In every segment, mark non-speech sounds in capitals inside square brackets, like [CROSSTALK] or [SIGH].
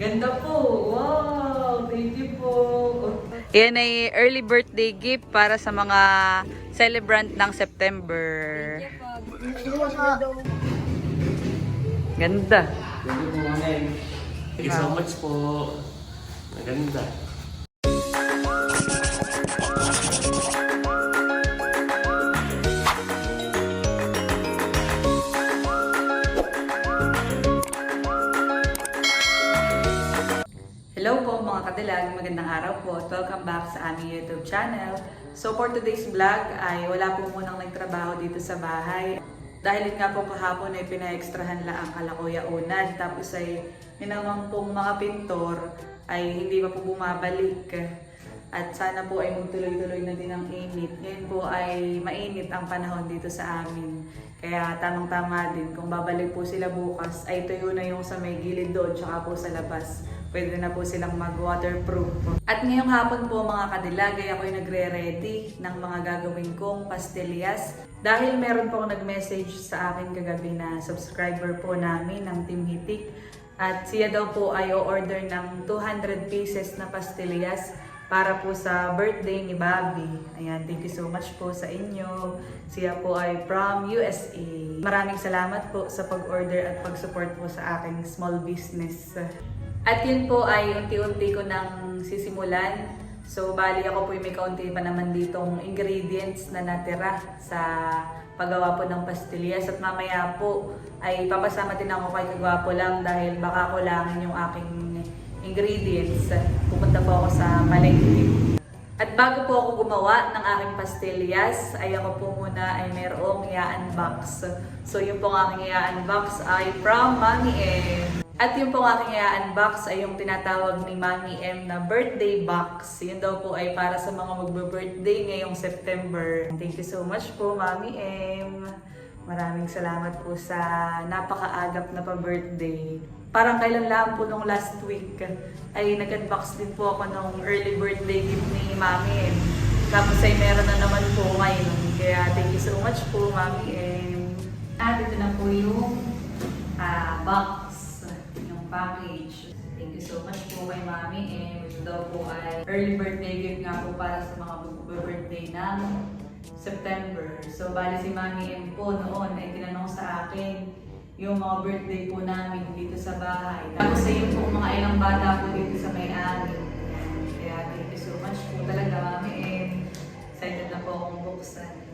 Ganda po. Wow, thank you po. Yan ay early birthday gift para sa mga celebrant ng September. Ganda. Thank you po, Ma'am. Thank you so much po. Maganda. Kadilag, magandang araw po. at Welcome back sa aming YouTube channel. So for today's vlog ay wala po munang nagtrabaho dito sa bahay. Dahil nga po kahapon ay pina-extrahan lang ang kalakuya unad. Tapos ay minamang pong mga pintor ay hindi pa po bumabalik. At sana po ay magtuloy-tuloy na din ang init. Ngayon po ay mainit ang panahon dito sa amin. Kaya tamang-tama din kung babalik po sila bukas ay tuyo na yung sa may gilid doon tsaka po sa labas. Pwede na po silang mag-waterproof. At ngayong hapon po mga kadilag ay ako'y nagre-ready ng mga gagawin kong pastillas. Dahil meron po nag-message sa akin kagabi na subscriber po namin ng Team Hitik. At siya daw po ay o-order ng 200 pieces na pastillas para po sa birthday ni Bobby. Ayan, thank you so much po sa inyo. Siya po ay from USA. Maraming salamat po sa pag-order at pag-support po sa aking small business. At yun po ay unti-unti ko nang sisimulan. So, bali ako po may kaunti pa naman ditong ingredients na natira sa paggawa po ng pastillas. At mamaya po ay papasama din ako kay Kagwapo lang dahil baka kulangin yung aking ingredients. Pupunta po ako sa palengke. At bago po ako gumawa ng aking pastillas, ay ako po muna ay mayroong i-unbox. So yung po ang aking i-unbox ay from Mami M. At yung po ang aking i-unbox ay yung tinatawag ni Mami M na birthday box. Yun daw po ay para sa mga magbe-birthday ngayong September. Thank you so much po Mami M. Maraming salamat po sa napakaagap na pa-birthday. Parang kailan lang po nung last week ay nag-unbox din po ako nung early birthday gift ni Mami M. Tapos ay meron na naman po ngayon. Kaya thank you so much po Mami M. At ito na po yung ah, box, package. Thank you so much po kay Mami M. Ito daw po ay early birthday gift nga po para sa mga birthday ng September. So, bali si Mami M po noon ay tinanong sa akin yung mga birthday po namin dito sa bahay. Tapos sa yung po mga ilang bata po dito sa may-ari. Kaya thank you so much po talaga Mami M. Excited na po akong buksan.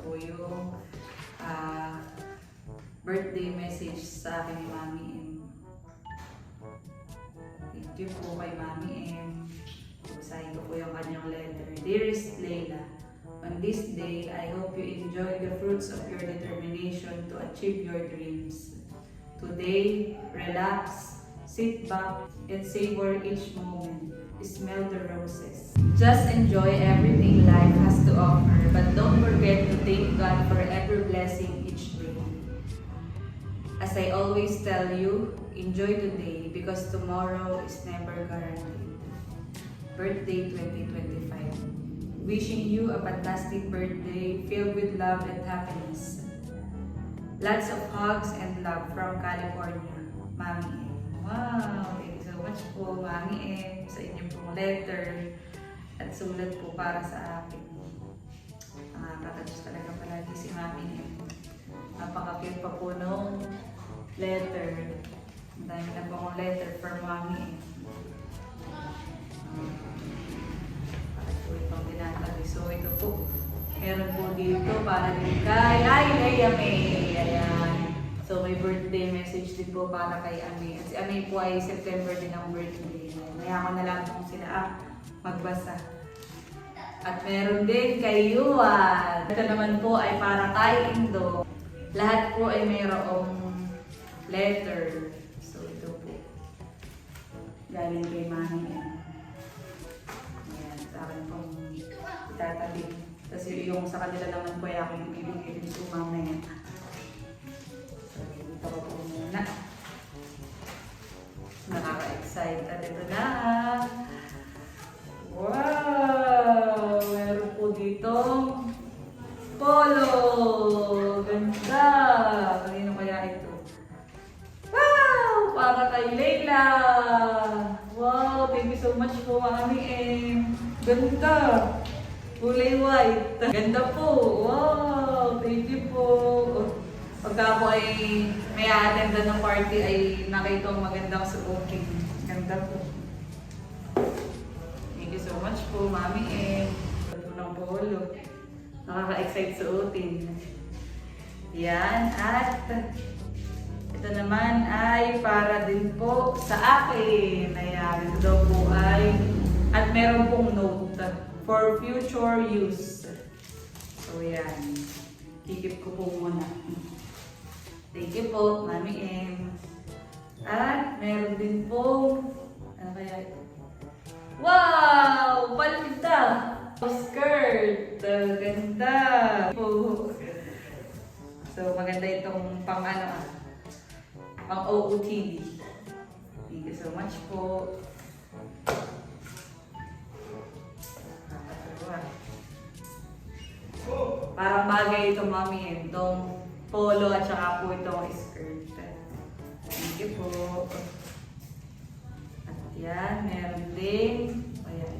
Po yung ah, birthday message sa akin ni Mami M. Thank you po kay Mami M. Basahin ko po yung kanyang letter. Dearest Layla, on this day, I hope you enjoy the fruits of your determination to achieve your dreams. Today, relax, sit back, and savor each moment. Smell the roses. Just enjoy everything life has to offer, but don't forget to thank God for every blessing each day. As I always tell you, enjoy today because tomorrow is never guaranteed. Birthday 2025. Wishing you a fantastic birthday filled with love and happiness. Lots of hugs and love from California. Mami Wow! Much po, Mami M, sa inyong pong letter at sulat po para sa akin. Nakakatouch talaga palagi si Mami M. Napaka-cute pa po nung letter. Ang dami na po akong letter for Mami M. Bakit po itong Okay, so ito po. Meron po dito para din kay Ay, Leia May. Ayan. So may birthday message din po para kay. At si Ami po ay September din ang birthday. Maya ko na lang po sila ah, magbasa. At meron din kay Yuan. Ito naman po ay para kay Indo. Lahat po ay mayroong letter. So ito po. Galing kay Mami. Ayan, sa akin pong itatabi. Kasi yung sa kanila naman po ay aking ibigay din po mamaya. So, ito ko muna. Nakaka-excite. At ito na. Wow! Meron po dito polo! Ganda! Kanino kaya ito? Wow! Para kay Leila! Wow! Thank you so much po, Mami M. Ganda! Kulay white. Ganda po! Wow! Thank you po! Pagka po ay may attend ng party ay nakita ang magandang suoking. Ganda po. Thank you so much po, Mami M. Ito ng polo. Nakaka-excite suotin. Yan. At ito naman ay para din po sa akin. Ayan. Ito daw po ay at meron pong note for future use. So yan. Kikip ko po muna. Thank you po, Mami M. At meron din po ano kaya ito? Wow! Palda! Skirt! Ganda! Po. So, maganda itong pang ano ah, pang OOTD. Thank you so much po. Parang bagay itong mami itong polo at saka po itong skirt. Thank you po. At yan, meron din. Ayan.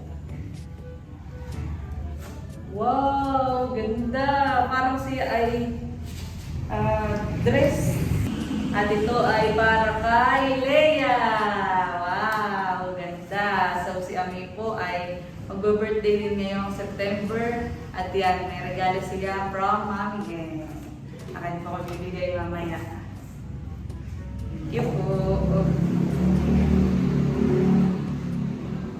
Wow! Ganda! Parang siya ay ah, dress. At ito ay para kay Leia. Wow! Ganda! So si Ami po ay mag-birthday din ngayong September. At yan, may regalo siya from Mami Gen. Akin po ko bibigay mamaya. Thank you po.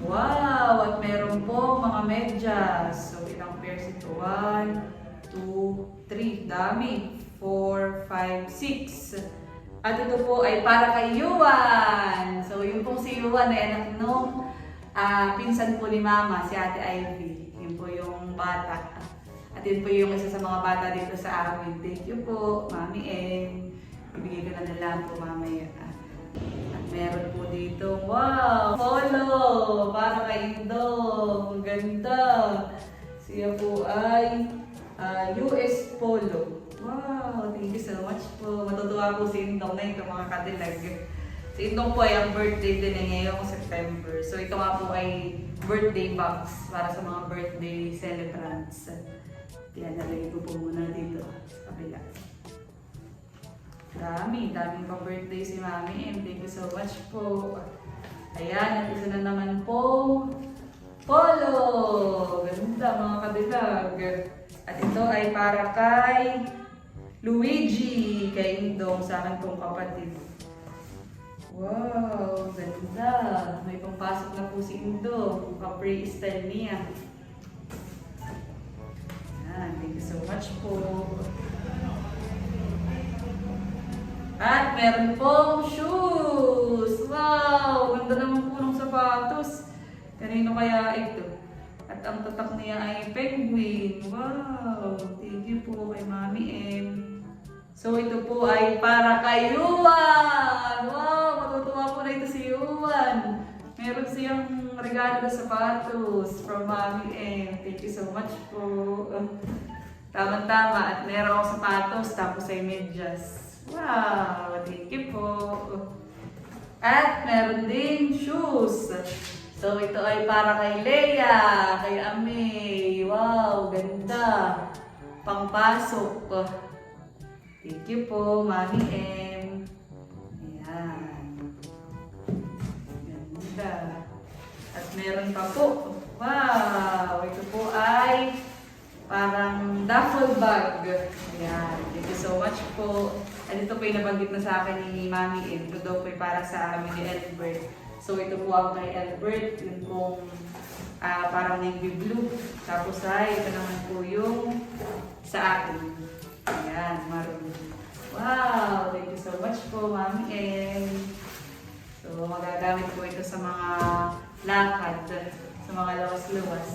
Wow! At meron po mga medyas. So, ilang pairs ito? 1, 2, 3. Dami. 4, 5, 6. At ito po ay para kay Yuan. So, yung pong si Yuan ay anak nung ah, pinsan po ni Mama, si Ate Ivy. Yun po yung bata. At yun po yung isa sa mga bata dito sa amin. Thank you po, Mami M. Ibigay ko na lang po mamaya. At meron po dito, wow! Polo! Para kay Indong! Ang Ganda! Siya po ay ah, US Polo. Wow! Thank you so much po. Matutuwa po si Indong na ito mga kadilag. Si Indong po ay ang birthday din niya ngayong September. So ito nga po ay birthday box para sa mga birthday celebrants. Yan, nalagay ko po muna dito sa kabila. Dami, daming pang birthday si Mami and thank you so much po. Ayan, at isa na naman po, Polo! Ganda mga kadilag. At ito ay para kay Luigi, kay Indong, sa akin pong kapatid. Wow, ganda. May pangpasok na po si Indong, kapre style niya. Ayan, thank you so much po. At meron pong shoes! Wow! Ganda naman po ng sapatos. Kanino kaya ito? At ang tatak niya ay penguin. Wow! Thank you po kay Mami M. So ito po ay para kay Yuan! Wow! Matutuwa po na ito si Yuan. Meron siyang regalo na sapatos from Mami M. Thank you so much po. Tama-tama. At meron akong sapatos tapos ay medyas. Wow! Thank you po. At meron din shoes. So ito ay para kay Leia, kay Ame. Wow, ganda. Pangpasok. Thank you po, Mami M. Ganda. At meron pa po. Wow! Ito po ay parang duffel bag. Ayan. Thank you so much po. At ito po yung nabanggit na sa akin ni Mami In. Ito daw po para sa amin ni Albert. So ito po ang kay Albert. Yung pong ah, parang navy blue. Tapos ay ito naman po yung sa akin. Ayan, maroon. Wow! Thank you so much po, Mami In. So, magagamit po ito sa mga lakad, sa mga lawas-lawas.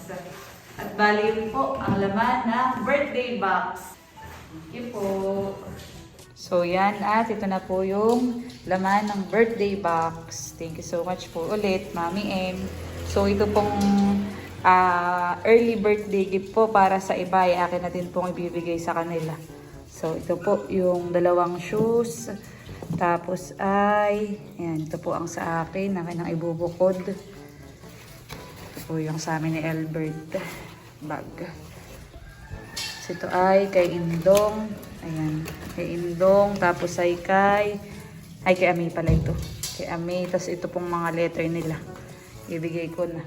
At bali po ang laman ng birthday box. Thank you po. So yan at ito na po yung laman ng birthday box. Thank you so much po ulit, Mami M. So ito pong ah, early birthday gift po para sa iba ay akin na din pong ibibigay sa kanila. So ito po yung dalawang shoes. Tapos ay, ayan, ito po ang sa akin, akin ang ibubukod. Ito po yung sa amin ni Albert bag. Ito ay kay Indong. Ayan, kay Indong. Tapos ay kay, ay kay Ami pala ito. Kay Ami. Tapos ito pong mga letter nila. Ibigay ko na.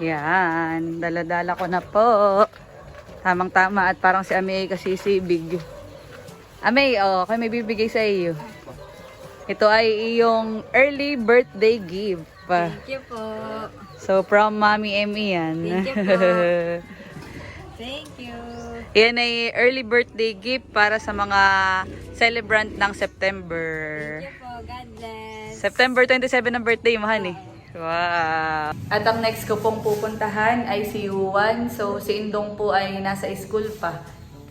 Yan, daladala ko na po. Tamang-tama at parang si Ami ay kasi sibig. Amay, oh, kay may bibigay sa iyo. Ito ay iyong early birthday gift. Thank you po. So, from Mommy Emmy yan. Thank you po. [LAUGHS] Thank you. Yan ay early birthday gift para sa mga celebrant ng September. Thank you po. God bless. September 27 ang birthday mo, honey. Wow. At ang next ko pong pupuntahan ay si Yuan. So, si Indong po ay nasa school pa.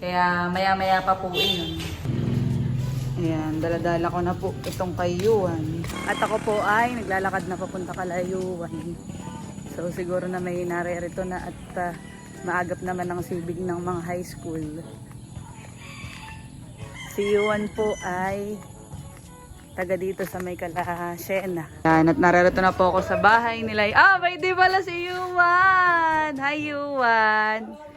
Kaya maya-maya pa po yun. Ayan, daladala ko na po itong kay Yuan. At ako po ay naglalakad na papunta kala Yuan. So, siguro na may narerito na at ah, maagap naman ang sibig ng mga high school. Si Yuan po ay taga dito sa may Kalahasena. Yan, at nararito na po ako sa bahay nila. Ah, may di pala si Yuan! Hi, Yuan!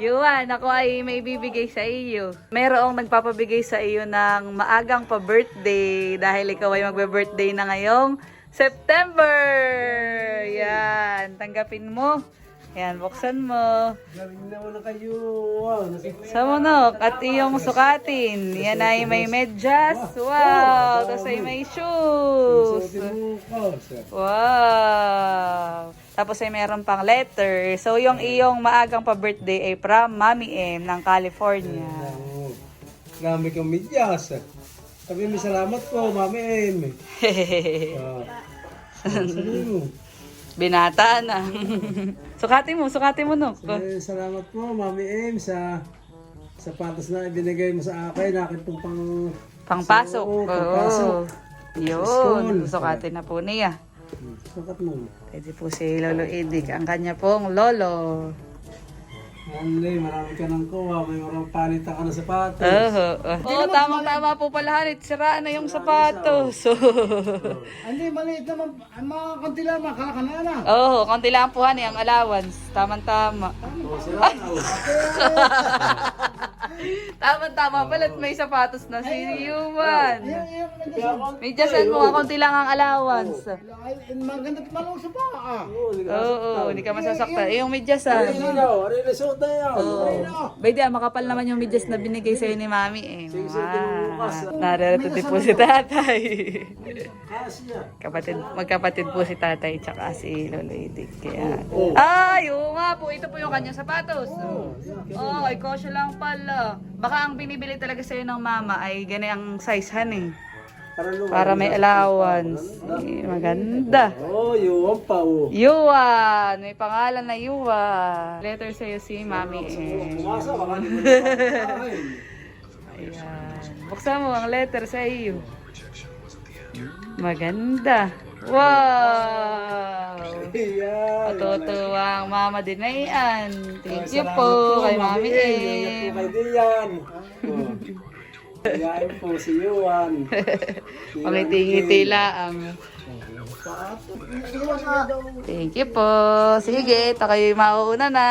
Yuan, ako ay may bibigay sa iyo. Merong nagpapabigay sa iyo ng maagang pa-birthday dahil ikaw ay magbe-birthday na ngayong September! Yan, tanggapin mo. Yan, buksan mo. Galing naman na kayo. Wow, Sa munok at iyong sukatin. Yan ay may medyas. Wow! Tapos ay may shoes. Wow! Tapos ay meron pang letter. So yung iyong maagang pa-birthday ay from Mami M ng California. Marami kang medyas. Sabi mo salamat po, Mami M. [LAUGHS] Ah, sabi mo. Binata na. [LAUGHS] sukatin mo, sukatin mo no. Eh, salamat po, Mami M, sa sapatos na ibinigay mo sa akin. Akin pong pang... Pangpasok. Oo, pangpasok. Oo. Yun. Sukatin na po niya. Sukat mo. Pwede po si Lolo Idig. Ang kanya pong lolo. Anlay, marami ka ng kuha. May marami palitan ka ng sapatos. Oo. Oo, tamang-tama po pala. Halit, siraan na yung sapatos. [LAUGHS] Hindi, maliit naman. Ang mga konti lang, makaka na na. Oo, konti lang po hani ang allowance. Tamang-tama. Oh, sila. [LAUGHS] Tamang-tama pala at may sapatos na si Yuman. May jasan mo, konti lang ang allowance. Maganda malong sa paa. Oo, hindi ka masasaktan. Eh, yung medyasan. Oo. Bede, ah, makapal naman yung medyas na binigay sa'yo ni Mami eh. Wow. Narito din po si tatay. Kasya. Kapatid, magkapatid po si tatay tsaka si Lolo Idig. Kaya, ay, oo nga po, ito po yung kanyang sapatos. Oo, oh, ay kosyo lang pala. Baka ang binibili talaga sa'yo ng mama ay ganyan ang size han eh. Para may allowance. Eh, maganda. Oh, yung pa oh. Yuan! May pangalan na Yuan. Letter sa'yo si Mami eh. Pumasa, baka hindi mo [LAUGHS] na Ayan. Buksan mo ang letter sa iyo. Maganda. Wow! Yan. Matutuwa ang mama din na yan. Thank you po kay Mami Mami. Ingat M. po kay Dian. Oh. Yain po si Yuan. [LAUGHS] Pangiti-ngiti lang. Thank you po. Sige, ito kayo mauuna na.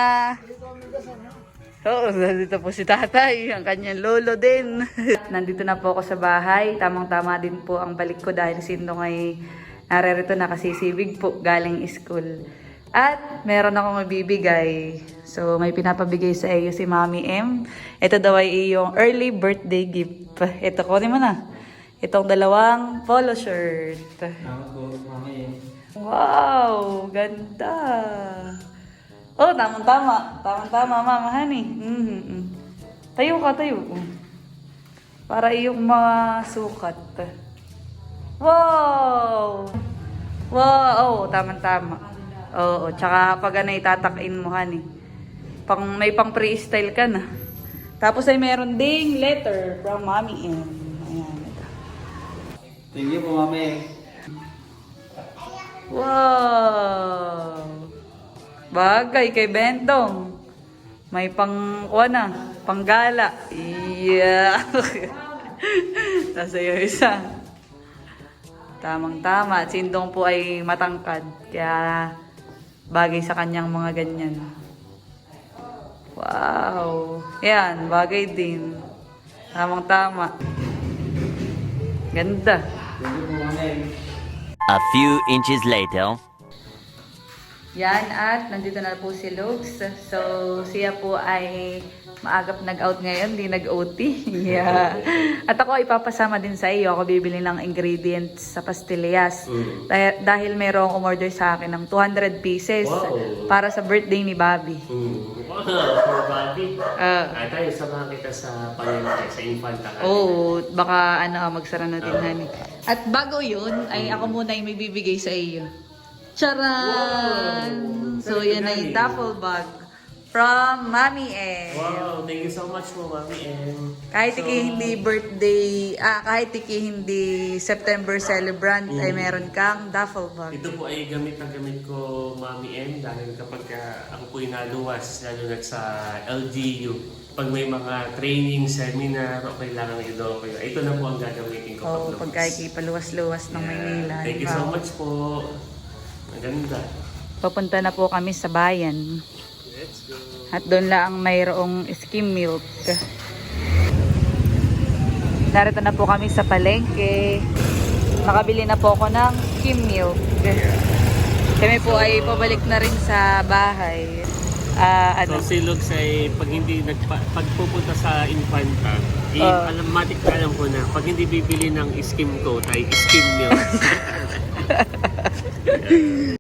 Oo, nandito po si tatay, ang kanyang lolo din. [LAUGHS] nandito na po ako sa bahay. Tamang-tama din po ang balik ko dahil si Indong ay narerito na kasi sibig po galing school. At meron akong mabibigay. So, may pinapabigay sa iyo si Mami M. Ito daw ay iyong early birthday gift. Ito, kunin mo na. Itong dalawang polo shirt. Wow! Ganda! Oh, tamang-tama. Tamang-tama, Mama Honey. Mhm. Tayo ka, tayo. Para iyong mga sukat. Wow! Wow! Oh, tamang-tama. Oo, tsaka pag ano itatakin mo, honey. Pang, may pang freestyle ka na. Tapos ay meron ding letter from Mommy M. Ayan, ito. Thank you po, Mami M. Wow! Bagay kay Bentong. May pang, na, panggala. Yeah! [LAUGHS] Tapos yung isa. Tamang-tama. Sindong po ay matangkad. Kaya bagay sa kanyang mga ganyan. Wow! Yan, bagay din. Tamang-tama. Ganda. A few inches later. Yan at nandito na po si Lugs. So siya po ay maagap nag-out ngayon, di nag-OT. [LAUGHS] Yeah. At ako ay papasama din sa iyo. Ako bibili ng ingredients sa pastillas. Dahil, dahil merong umorder sa akin ng 200 pieces Wow. para sa birthday ni Bobby. Hmm. Wow, for body. Ah. Ah, tayo, samahan kita sa palengke, sa Infanta. Oo, baka ano, magsara natin, honey. At bago yun, ay ako muna yung may bibigay sa iyo. Charan! So, yan ay duffel bag from Mami M. Wow, thank you so much po, Mami M. Kahit So, iki hindi birthday, ah, kahit iki hindi September celebrant, ay meron kang duffel bag. Ito po ay gamit na gamit ko, Mami M, dahil kapag ako po naluwas, lalo na sa LGU, pag may mga training, seminar, o kailangan ito, okay, ito na po ang gagamitin ko Oo, pag pagka ikipaluwas-luwas ng Maynila. Thank you so much po. Maganda. Papunta na po kami sa bayan. Let's go. At doon lang mayroong skim milk. Narito na po kami sa palengke. Nakabili na po ako ng skim milk. Kami po ay pabalik na rin sa bahay. Ah, ano? So si Lux ay pag hindi nagpa, pag pupunta sa Infanta, eh, Ah. alam matik alam ko na pag hindi bibili ng skim coat ay skim milk. [LAUGHS] yeah.